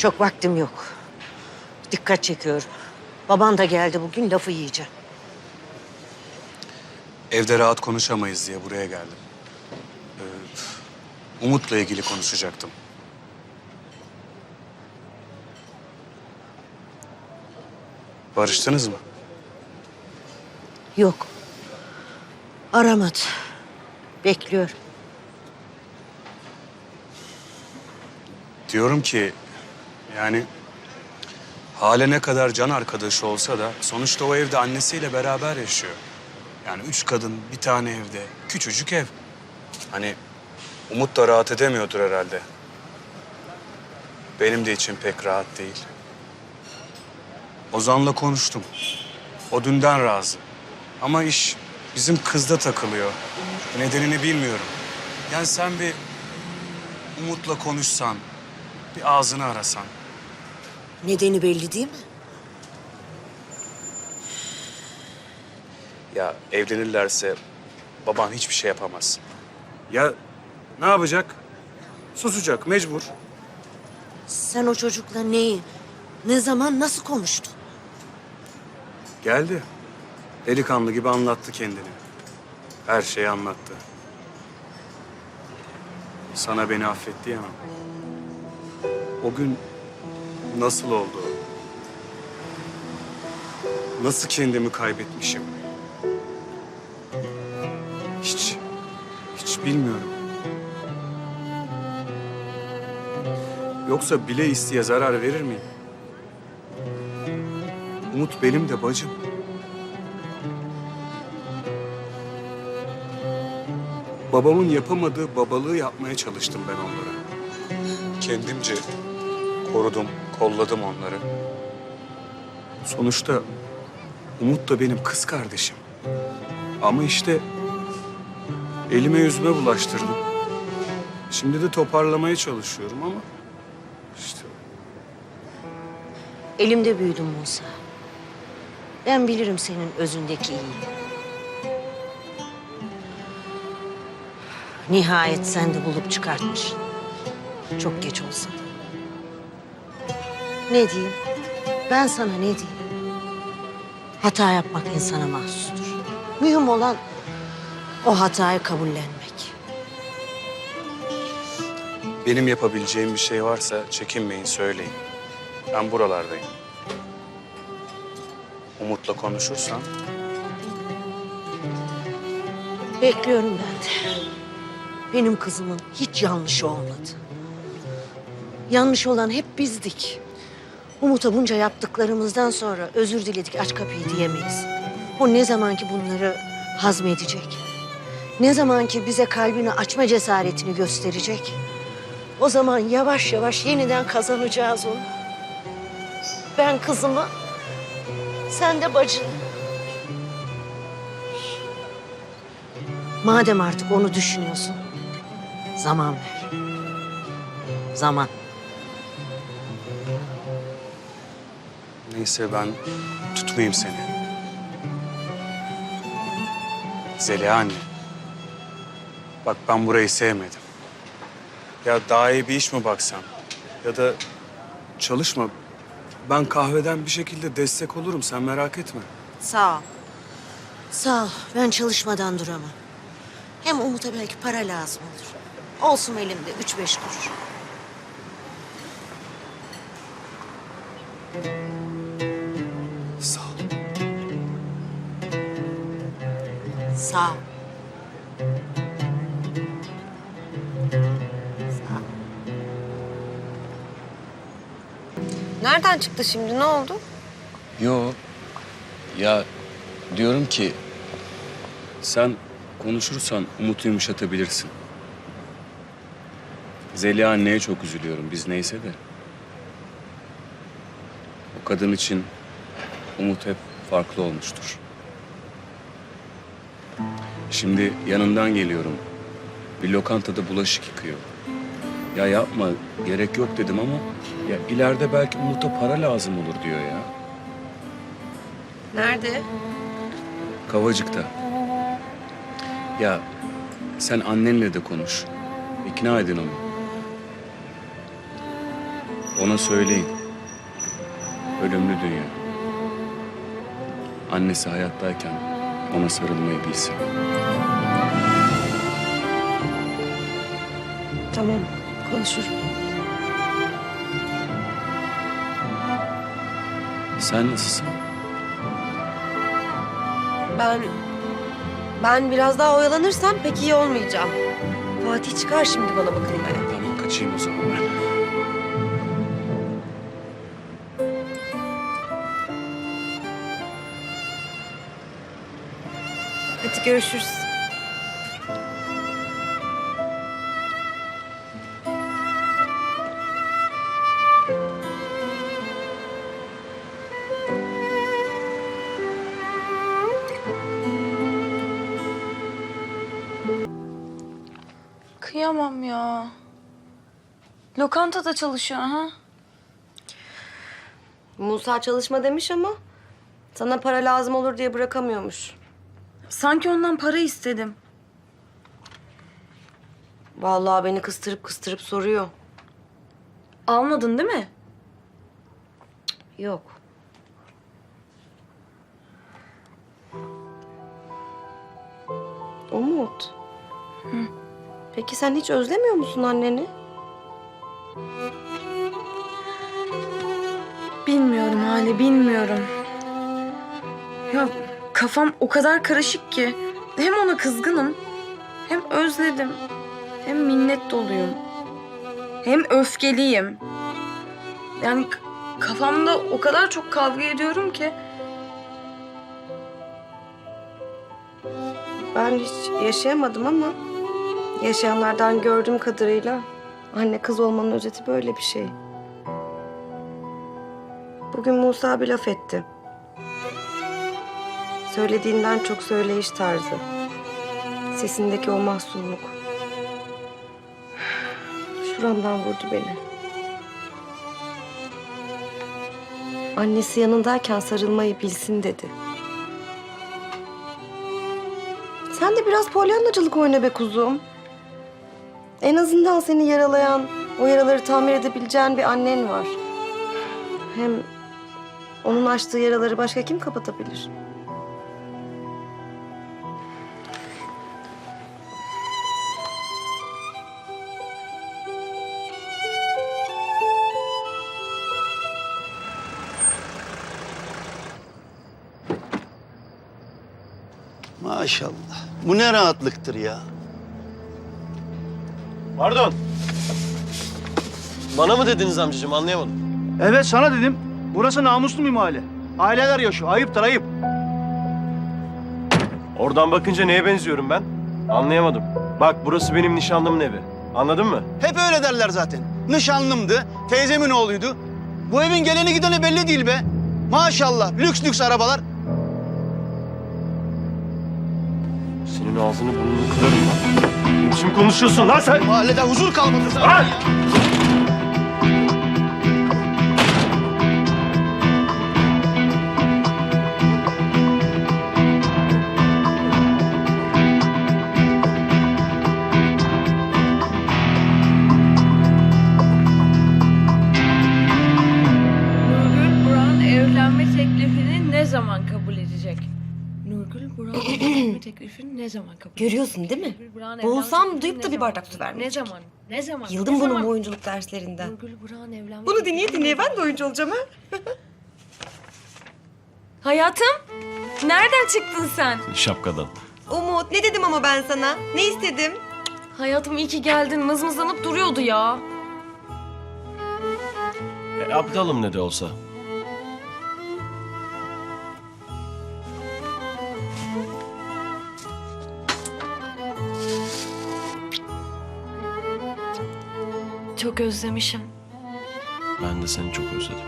Çok vaktim yok. Dikkat çekiyorum. Baban da geldi bugün lafı yiyeceğim. Evde rahat konuşamayız diye buraya geldim. Ee, Umut'la ilgili konuşacaktım. Barıştınız mı? Yok. Aramadı. Bekliyorum. Diyorum ki yani hale ne kadar can arkadaşı olsa da sonuçta o evde annesiyle beraber yaşıyor. Yani üç kadın bir tane evde küçücük ev. Hani Umut da rahat edemiyordur herhalde. Benim de içim pek rahat değil. Ozan'la konuştum. O dünden razı. Ama iş bizim kızda takılıyor. Nedenini bilmiyorum. Yani sen bir Umut'la konuşsan, bir ağzını arasan. Nedeni belli değil mi? Ya evlenirlerse baban hiçbir şey yapamaz. Ya ne yapacak? Susacak, mecbur. Sen o çocukla neyi, ne zaman, nasıl konuştun? Geldi. Delikanlı gibi anlattı kendini. Her şeyi anlattı. Sana beni affetti ya. O gün nasıl oldu? Nasıl kendimi kaybetmişim? Hiç, hiç bilmiyorum. Yoksa bile isteye zarar verir miyim? Umut benim de bacım. Babamın yapamadığı babalığı yapmaya çalıştım ben onlara. Kendimce korudum, kolladım onları. Sonuçta Umut da benim kız kardeşim. Ama işte elime yüzüme bulaştırdım. Şimdi de toparlamaya çalışıyorum ama işte Elimde büyüdüm Musa. Ben bilirim senin özündeki iyi. Nihayet sen de bulup çıkartmışsın. Çok geç olsa da. Ne diyeyim? Ben sana ne diyeyim? Hata yapmak insana mahsustur. Mühim olan o hatayı kabullenmek. benim yapabileceğim bir şey varsa çekinmeyin söyleyin. Ben buralardayım. Umut'la konuşursan Bekliyorum ben de. Benim kızımın hiç yanlışı olmadı. Yanlış olan hep bizdik. Umut'a bunca yaptıklarımızdan sonra özür diledik aç kapıyı diyemeyiz. O ne zaman ki bunları hazmedecek. Ne zaman ki bize kalbini açma cesaretini gösterecek. O zaman yavaş yavaş yeniden kazanacağız onu. Ben kızımı, sen de bacını. Madem artık onu düşünüyorsun, zaman ver. Zaman. Neyse ben tutmayayım seni. Zeliha anne. Bak ben burayı sevmedim. Ya daha iyi bir iş mi baksam? Ya da çalışma. Ben kahveden bir şekilde destek olurum sen merak etme. Sağ ol. Sağ ol. Ben çalışmadan duramam. Hem Umut'a belki para lazım olur. Olsun elimde üç beş kuruş. Sağ ol. Nereden çıktı şimdi? Ne oldu? Yo. Ya diyorum ki sen konuşursan Umut'u yumuşatabilirsin. Zeliha anneye çok üzülüyorum biz neyse de. O kadın için Umut hep farklı olmuştur. Şimdi yanından geliyorum. Bir lokantada bulaşık yıkıyor. Ya yapma, gerek yok dedim ama ya ileride belki Umut'a para lazım olur diyor ya. Nerede? Kavacık'ta. Ya sen annenle de konuş. İkna edin onu. Ona söyleyin. Ölümlü dünya. Annesi hayattayken ona sarılmayı bilsin. Tamam, konuşurum. Sen nasılsın? Ben... Ben biraz daha oyalanırsam pek iyi olmayacağım. Fatih çıkar şimdi bana bakılmaya. Tamam kaçayım o zaman ben. Hadi görüşürüz. Kıyamam ya. Lokantada çalışıyor ha. Musa çalışma demiş ama sana para lazım olur diye bırakamıyormuş. Sanki ondan para istedim. Vallahi beni kıstırıp kıstırıp soruyor. Almadın değil mi? Yok. Peki sen hiç özlemiyor musun anneni? Bilmiyorum Hale, bilmiyorum. Ya kafam o kadar karışık ki. Hem ona kızgınım, hem özledim, hem minnet doluyum. Hem öfkeliyim. Yani kafamda o kadar çok kavga ediyorum ki. Ben hiç yaşayamadım ama yaşayanlardan gördüğüm kadarıyla anne kız olmanın özeti böyle bir şey. Bugün Musa bir laf etti. Söylediğinden çok söyleyiş tarzı. Sesindeki o mahzunluk. Şuramdan vurdu beni. Annesi yanındayken sarılmayı bilsin dedi. Sen de biraz polyanlacılık oyna be kuzum. En azından seni yaralayan, o yaraları tamir edebileceğin bir annen var. Hem onun açtığı yaraları başka kim kapatabilir? Maşallah. Bu ne rahatlıktır ya. Pardon. Bana mı dediniz amcacığım anlayamadım. Evet sana dedim. Burası namuslu bir mahalle. Aileler yaşıyor. Ayıptır ayıp. Oradan bakınca neye benziyorum ben? Anlayamadım. Bak burası benim nişanlımın evi. Anladın mı? Hep öyle derler zaten. Nişanlımdı, teyzemin oğluydu. Bu evin geleni gideni belli değil be. Maşallah lüks lüks arabalar. Senin ağzını burnunu kırarım lan. Ne biçim konuşuyorsun lan sen? Mahallede huzur kalmadı zaten. ya. Teklifini ne zaman kabul? Görüyorsun değil mi? Boğulsam duyup da bir bardak su vermeyecek. Ne zaman? Ne zaman? Yıldım ne bunun zaman? bu oyunculuk derslerinden. Nurgül Burak'ın evlenme Bunu dinleye dinleye ben de oyuncu olacağım ha. Hayatım, nereden çıktın sen? Şapkadan. Umut ne dedim ama ben sana? Ne istedim? Hayatım iyi ki geldin. Mızmızlanıp duruyordu ya. E, aptalım ne de olsa. Çok özlemişim. Ben de seni çok özledim.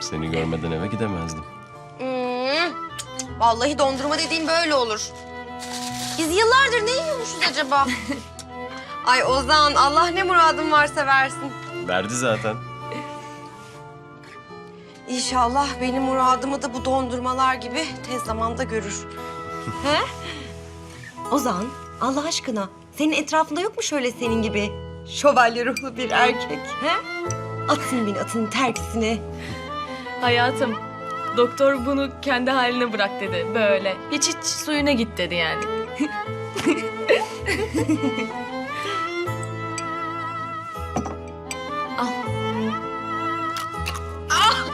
Seni görmeden eve gidemezdim. Hmm, Vallahi dondurma dediğim böyle olur. Biz yıllardır ne yiyormuşuz acaba? Ay Ozan Allah ne muradın varsa versin. Verdi zaten. İnşallah benim muradımı da bu dondurmalar gibi tez zamanda görür. He? Ozan Allah aşkına senin etrafında yok mu şöyle senin gibi şövalye ruhlu bir erkek. He? Atsın beni atının terkisine. Hayatım, doktor bunu kendi haline bırak dedi böyle. Hiç hiç suyuna git dedi yani. Al. Ah!